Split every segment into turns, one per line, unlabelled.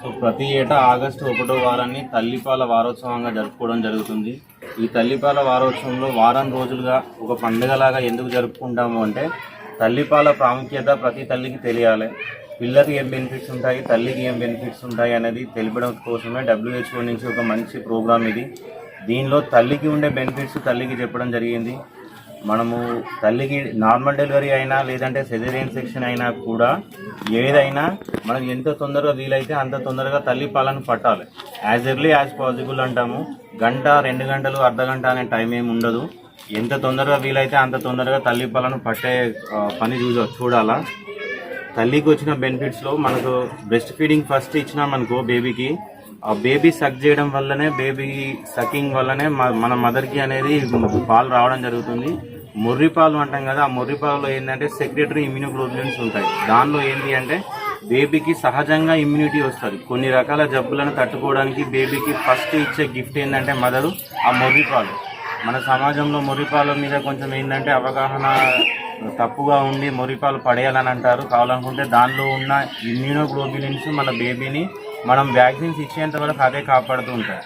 So ప్రతి ఏటా August ఒకటో వారాన్ని తల్లిపాల వారోత్సవంగా జరుపుకోవడం జరుగుతుంది. ఈ తల్లిపాల వారోత్సవంలో వారం రోజులుగా ఒక పండుగలాగా ఎందుకు జరుపుకుంటాము అంటే తల్లిపాల ప్రాముఖ్యత ప్రతి తల్లికి తెలియాలి. పిల్లకి ఏం బెనిఫిట్స్ ఉంటాయి తల్లికి ఏం బెనిఫిట్స్ ఉంటాయి అనేది తెలిపడం కోసమే డబ్ల్యూహెచ్ఓ నుంచి ఒక మంచి ప్రోగ్రామ్ ఇది. దీనిలో తల్లికి ఉండే బెనిఫిట్స్ తల్లికి చెప్పడం జరిగింది. మనము తల్లికి నార్మల్ డెలివరీ అయినా లేదంటే సెజరియన్ సెక్షన్ అయినా కూడా ఏదైనా మనం ఎంత తొందరగా వీలైతే అంత తొందరగా తల్లి పాలను పట్టాలి. యాజ్ ఎర్లీ యాజ్ పాసిబుల్ అంటాము. గంట రెండు గంటలు అర్ధ గంట అనే టైం ఏమి ఉండదు. ఎంత తొందరగా వీలైతే అంత తొందరగా తల్లి పాలను పట్టే పని చూడ చూడాలా. తల్లికి వచ్చిన బెనిఫిట్స్లో మనకు బ్రెస్ట్ ఫీడింగ్ ఫస్ట్ ఇచ్చినామనుకో బేబీకి ఆ బేబీ సక్ చేయడం వల్లనే బేబీ సకింగ్ వల్లనే మన మదర్కి అనేది పాలు రావడం జరుగుతుంది. మొర్రి పాలు అంటాం కదా ఆ మొర్రి పాలలో ఏంటంటే సెక్రెటరీ ఇమ్యూనోగ్లోబులిన్స్ ఉంటాయి. దానిలో ఏంటి అంటే బేబీకి సహజంగా ఇమ్యూనిటీ వస్తుంది. కొన్ని రకాల జబ్బులను తట్టుకోవడానికి బేబీకి ఫస్ట్ ఇచ్చే గిఫ్ట్ ఏంటంటే మదరు ఆ మొర్రి పాలు. మన సమాజంలో మొర్రిపాల మీద కొంచెం ఏంటంటే అవగాహన తప్పుగా ఉండి మొర్రిపాలు పడేయాలని అంటారు. కావాలనుకుంటే దానిలో ఉన్న ఇమ్యూనోగ్లోబులిన్స్ మన బేబీని మనం వ్యాక్సిన్స్ ఇచ్చేంత వరకు అదే కాపాడుతూ ఉంటాయి.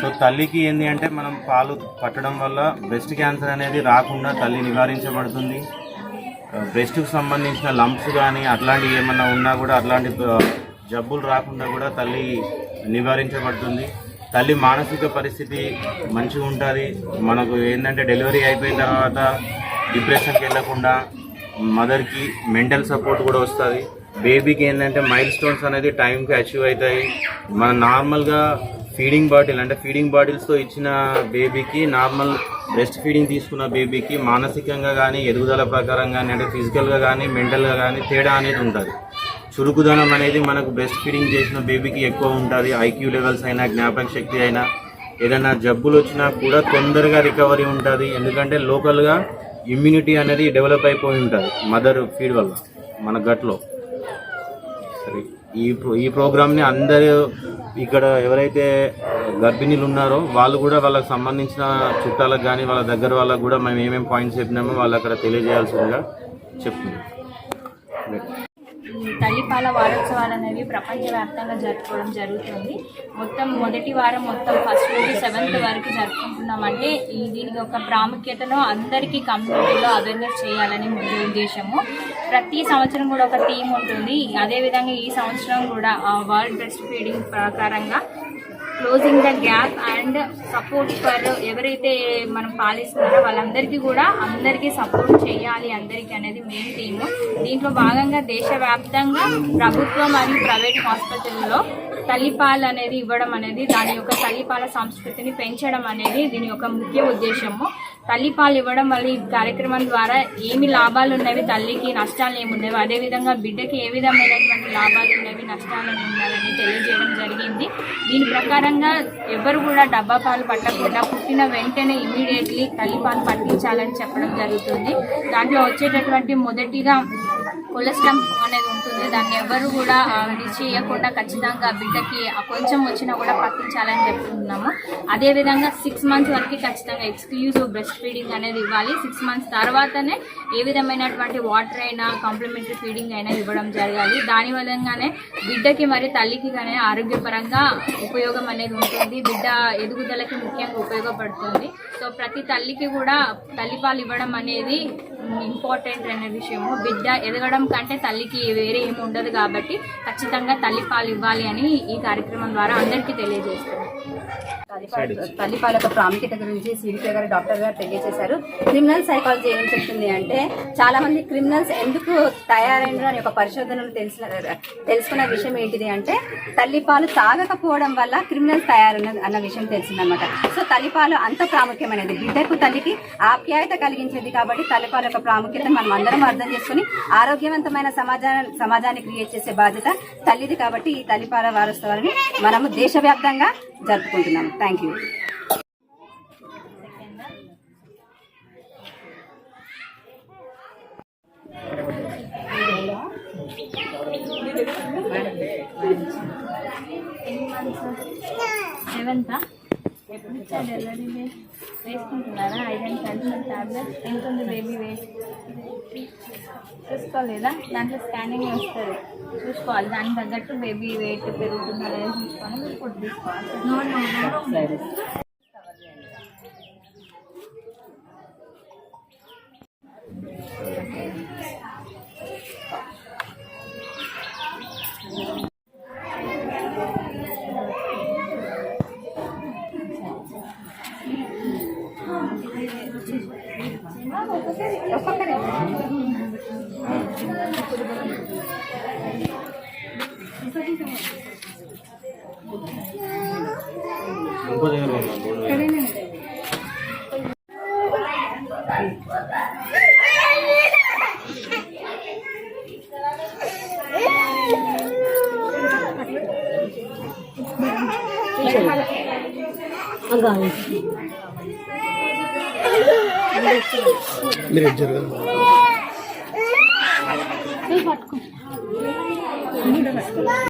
సో తల్లికి ఏంటి అంటే మనం పాలు పట్టడం వల్ల బ్రెస్ట్ క్యాన్సర్ అనేది రాకుండా తల్లి నివారించబడుతుంది. బ్రెస్ట్కి సంబంధించిన లంప్స్ కానీ అట్లాంటివి ఏమన్నా ఉన్నా కూడా అట్లాంటి జబ్బులు రాకుండా కూడా తల్లి నివారించబడుతుంది. తల్లి మానసిక పరిస్థితి మంచిగా ఉంటుంది. మనకు ఏంటంటే డెలివరీ అయిపోయిన తర్వాత డిప్రెషన్కి వెళ్ళకుండా మదర్కి మెంటల్ సపోర్ట్ కూడా వస్తుంది. బేబీకి ఏంటంటే మైల్ స్టోన్స్ అనేది టైంకి అచీవ్ అవుతాయి. మన నార్మల్గా ఫీడింగ్ బాటిల్ అంటే ఫీడింగ్ బాటిల్స్తో ఇచ్చిన బేబీకి నార్మల్ బ్రెస్ట్ ఫీడింగ్ తీసుకున్న బేబీకి మానసికంగా కానీ ఎదుగుదల ప్రకారం కానీ అంటే ఫిజికల్గా కానీ మెంటల్గా కానీ తేడా అనేది ఉంటుంది. చురుకుదనం అనేది మనకు బ్రెస్ట్ ఫీడింగ్ చేసిన బేబీకి ఎక్కువ ఉంటుంది. ఐక్యూ లెవెల్స్ అయినా జ్ఞాపక శక్తి అయినా ఏదైనా జబ్బులు వచ్చినా కూడా తొందరగా రికవరీ ఉంటుంది. ఎందుకంటే లోకల్గా ఇమ్యూనిటీ అనేది డెవలప్ అయిపోయి ఉంటుంది. మదర్ ఫీడ్ వల్ల మన గట్లో ఈ ప్రో- ఈ ప్రోగ్రామ్ని అందరూ ఇక్కడ ఎవరైతే గర్భిణీలు ఉన్నారో వాళ్ళు కూడా వాళ్ళకి సంబంధించిన చుట్టాలకు కానీ వాళ్ళ దగ్గర వాళ్ళకు కూడా మేము ఏమేమి పాయింట్స్ చెప్పినామో వాళ్ళు అక్కడ తెలియజేయాల్సిందిగా చెప్తున్నాం.
ఈ వారోత్సవాలు అనేవి ప్రపంచవ్యాప్తంగా జరుపుకోవడం జరుగుతుంది. మొత్తం మొదటి వారం మొత్తం ఫస్ట్ నుంచి సెవెంత్ వరకు జరుపుకుంటున్నామంటే ఈ దీనికి ఒక ప్రాముఖ్యతను అందరికీ కమ్యూనిటీలో అవేర్నెస్ చేయాలని ముందు ఉద్దేశము. ప్రతి సంవత్సరం కూడా ఒక థీమ్ ఉంటుంది. అదేవిధంగా ఈ సంవత్సరం కూడా వరల్డ్ బ్రెస్ట్ ఫీడింగ్ ప్రకారంగా closing the gap and support for ఎవరైతే మనం పాలిస్తున్నారో వాళ్ళందరికీ కూడా అందరికీ సపోర్ట్ చేయాలి అందరికీ అనేది మెయిన్ థీమ్ దీంట్లో భాగంగా దేశవ్యాప్తంగా ప్రభుత్వం మరియు ప్రైవేట్ హాస్పిటల్లో తల్లిపాలు అనేది ఇవ్వడం అనేది దాని యొక్క తల్లిపాల సంస్కృతిని పెంచడం అనేది దీని యొక్క ముఖ్య ఉద్దేశము. తల్లి పాలు ఇవ్వడం వల్ల ఈ కార్యక్రమం ద్వారా ఏమి లాభాలు ఉన్నవి తల్లికి నష్టాలు ఏమి ఉన్నవి అదేవిధంగా బిడ్డకి ఏ విధమైనటువంటి లాభాలు ఉన్నవి నష్టాలు ఉన్నవి తెలియజేయడం జరిగింది. దీని ప్రకారంగా ఎవరు కూడా డబ్బా పాలు పట్టకుండా పుట్టిన వెంటనే ఇమీడియట్లీ తల్లిపాలు పట్టించాలని చెప్పడం జరుగుతుంది. దాంట్లో వచ్చేటటువంటి మొదటిగా కొలెస్ట్రాల్ అనేది ఉంటుంది. దాన్ని ఎవరు కూడా రిచ్ చేయకుండా ఖచ్చితంగా బిడ్డకి కొంచెం వచ్చినా కూడా పట్టించాలని చెప్తున్నాము. అదేవిధంగా సిక్స్ మంత్స్ వరకు ఖచ్చితంగా ఎక్స్క్లూజివ్ బ్రెస్ట్ ఫీడింగ్ అనేది ఇవ్వాలి. సిక్స్ మంత్స్ తర్వాతనే ఏ విధమైనటువంటి వాటర్ అయినా కాంప్లిమెంటరీ ఫీడింగ్ అయినా ఇవ్వడం జరగాలి. దాని విధంగానే బిడ్డకి మరి తల్లికి కానీ ఆరోగ్యపరంగా ఉపయోగం అనేది ఉంటుంది. బిడ్డ ఎదుగుదలకి ముఖ్యంగా ఉపయోగపడుతుంది. సో ప్రతి తల్లికి కూడా తల్లిపాలు ఇవ్వడం అనేది ఇంపార్టెంట్ అనే విషయము. బిడ్డ ఎదగడం కంటే తల్లికి వేరే ఏమి ఉండదు కాబట్టి ఖచ్చితంగా తల్లిపాలు ఇవ్వాలి అని ఈ కార్యక్రమం ద్వారా అందరికీ తెలియజేస్తాను
తల్లిపాల యొక్క ప్రాముఖ్యత గురించి సిరికే గారు డాక్టర్ గారు తెలియజేశారు. క్రిమినల్ సైకాలజీ ఏం చెప్తుంది అంటే చాలా మంది క్రిమినల్స్ ఎందుకు తయారైనరు అని ఒక పరిశోధనలు తెలిసిన తెలుసుకున్న విషయం ఏంటిది అంటే తల్లిపాలు తాగకపోవడం వల్ల క్రిమినల్స్ తయారైన అన్న విషయం తెలిసిందనమాట సో తల్లిపాలు అంత ప్రాముఖ్యమైనది. బిడ్డకు తల్లికి ఆప్యాయత కలిగించేది కాబట్టి తల్లిపాల యొక్క ప్రాముఖ్యత మనం అందరం అర్థం చేసుకుని ఆరోగ్యవంతమైన సమాజాన్ని సమాజాన్ని క్రియేట్ చేసే బాధ్యత తల్లిది కాబట్టి ఈ తల్లిపాల వారోత్సవాలని మనము దేశవ్యాప్తంగా జరుపుకుంటున్నాము. Thank you
seventh వేసుకుంటున్నారా? Iron calcium tablet? ఎంత ఉంది బేబీ వెయిట్? చూసుకోలేదా? దాంట్లో స్కానింగ్ వస్తుంది. చూసుకోవాలి. దానికి తగ్గట్టు బేబీ వెయిట్ పెరుగుతుందా లేదా చూసుకొని మీరు ఫుడ్ తీసుకోవాలి.
మీరు ఇటు జరగండి